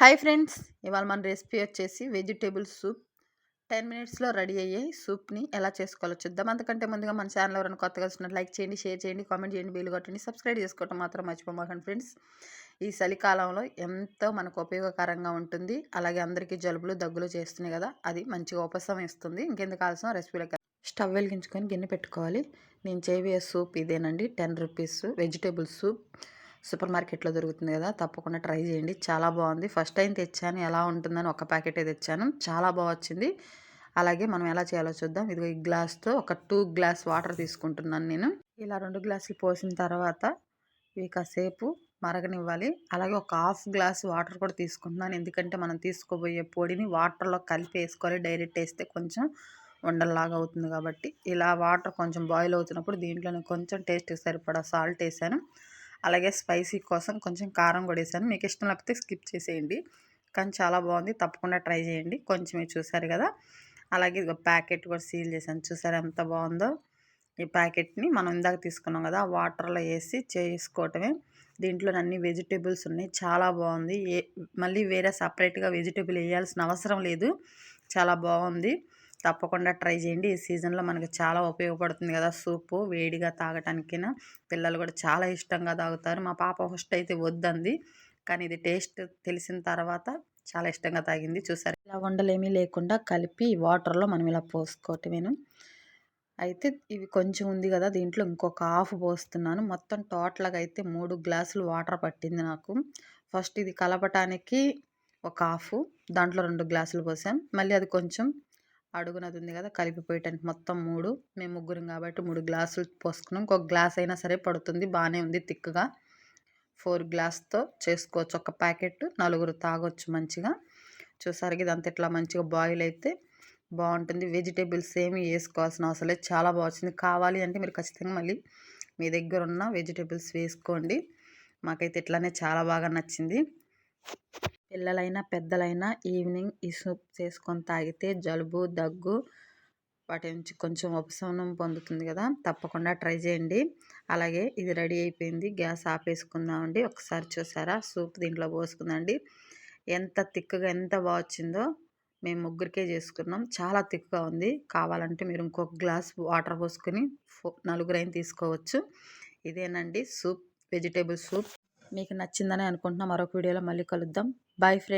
Hi friends ఇవాళ మన recipe వచ్చేసి వెజిటేబుల్ సూప్. టెన్ మినిట్స్లో రెడీ అయ్యే సూప్ని ఎలా చేసుకోవాలో చూద్దాం. అంతకంటే ముందుగా మన ఛానల్ ఎవరైనా కొత్తగా వస్తున్నట్టు లైక్ చేయండి షేర్ చేయండి కామెంట్ చేయండి బీలు కొట్టండి సబ్స్క్రైబ్ చేసుకోవటం మాత్రం మర్చిపోమాకండి ఫ్రెండ్స్. ఈ చలికాలంలో ఎంతో మనకు ఉపయోగకరంగా ఉంటుంది. అలాగే అందరికీ జలుబులు దగ్గులు చేస్తున్నాయి కదా అది మంచిగా ఉపశమం ఇస్తుంది ఇంకెందుకు కావాల్సిన రెసిపీలకి స్టవ్ వెలిగించుకొని గిన్నె పెట్టుకోవాలి. నేను చేయబోయే సూప్ ఇదేనండి. Ten rupees vegetable soup. Super మార్కెట్లో దొరుకుతుంది కదా తప్పకుండా ట్రై చేయండి. చాలా బాగుంది. ఫస్ట్ టైం తెచ్చాను. ఎలా ఉంటుందని ఒక ప్యాకెటే తెచ్చాను. చాలా బాగా వచ్చింది. అలాగే మనం ఎలా చేయాలో చూద్దాం. ఇదిగో ఈ గ్లాస్తో ఒక టూ గ్లాస్ వాటర్ తీసుకుంటున్నాను నేను. ఇలా రెండు గ్లాసులు పోసిన తర్వాత ఇవి కాసేపు మరగనివ్వాలి. అలాగే ఒక హాఫ్ గ్లాస్ వాటర్ కూడా తీసుకుంటున్నాను. ఎందుకంటే మనం తీసుకోబోయే పొడిని వాటర్లో కలిపి వేసుకోవాలి. డైరెక్ట్ వేస్తే కొంచెం ఉండల్లాగా అవుతుంది కాబట్టి. ఇలా వాటర్ కొంచెం బాయిల్ అవుతున్నప్పుడు దీంట్లోనే కొంచెం టేస్ట్ సరిపడా సాల్ట్ వేసాను. అలాగే స్పైసీ కోసం కొంచెం కారం కూడా వేసాను. మీకు ఇష్టం లేకపోతే స్కిప్ చేసేయండి. కానీ చాలా బాగుంది. తప్పకుండా ట్రై చేయండి. కొంచెమే చూసారు కదా. అలాగే ఇదిగో ప్యాకెట్ కూడా సీల్ చేశాను. చూసారు ఎంత బాగుందో? ఈ ప్యాకెట్ని మనం ఇందాక తీసుకున్నాం కదా వాటర్లో వేసి చేసుకోవటమే. దీంట్లో అన్ని వెజిటేబుల్స్ ఉన్నాయి. చాలా బాగుంది. ఏ మళ్ళీ వేరే సపరేట్గా వెజిటేబుల్ వేయాల్సిన అవసరం లేదు. చాలా బాగుంది. తప్పకుండా ట్రై చేయండి. ఈ సీజన్లో మనకి చాలా ఉపయోగపడుతుంది కదా సూపు వేడిగా తాగటానికైనా. పిల్లలు కూడా చాలా ఇష్టంగా తాగుతారు. మా పాప ఫస్ట్ అయితే వద్దంది. కానీ ఇది టేస్ట్ తెలిసిన తర్వాత చాలా ఇష్టంగా తాగింది. చూసారు? ఇలా వండలేమీ లేకుండా కలిపి వాటర్లో మనం ఇలా పోసుకోవటమేను. అయితే ఇవి కొంచెం ఉంది కదా దీంట్లో ఇంకొక హాఫ్ పోస్తున్నాను. మొత్తం టోటల్గా అయితే మూడు గ్లాసులు వాటర్ పట్టింది నాకు. ఫస్ట్ ఇది కలపటానికి ఒక హాఫ్ దాంట్లో రెండు గ్లాసులు పోసాం. మళ్ళీ అది కొంచెం అడుగునది ఉంది కదా కలిపిపోయటానికి మొత్తం మూడు. మేము ముగ్గురం కాబట్టి మూడు గ్లాసులు పోసుకున్నాం. ఒక గ్లాస్ అయినా సరే పడుతుంది బాగానే ఉంది థిక్గా ఫోర్ గ్లాస్తో చేసుకోవచ్చు. ఒక ప్యాకెట్ నలుగురు తాగొచ్చు మంచిగా. చూసారు ఇదంతా ఇట్లా మంచిగా బాయిల్ అయితే బాగుంటుంది. వెజిటేబుల్స్ ఏమి వేసుకోవాల్సిన అవసరం లేదు. చాలా బాగుంది కావాలి అంటే మీరు ఖచ్చితంగా మళ్ళీ మీ దగ్గర ఉన్న వెజిటేబుల్స్ వేసుకోండి. మాకైతే ఇట్లానే చాలా బాగా నచ్చింది. పిల్లలైనా పెద్దలైనా ఈవినింగ్ ఈ సూప్ చేసుకొని తాగితే జలుబు దగ్గు వాటి నుంచి కొంచెం ఉపశమనం పొందుతుంది కదా. తప్పకుండా ట్రై చేయండి. అలాగే ఇది రెడీ అయిపోయింది. గ్యాస్ ఆపేసుకుందామండి. ఒకసారి చూసారా? సూప్ దీంట్లో పోసుకుందండి ఎంత తిక్కుగా ఎంత బాగా వచ్చిందో మేము ముగ్గురికే చేసుకున్నాం. చాలా తిక్కుగా ఉంది. కావాలంటే మీరు ఇంకొక గ్లాస్ వాటర్ పోసుకొని నలుగురైన తీసుకోవచ్చు. ఇదేనండి సూప్ వెజిటేబుల్ సూప్. మీకు నచ్చిందని అనుకుంటున్నా. మరొక వీడియోలో మళ్ళీ కలుద్దాం. Boy friend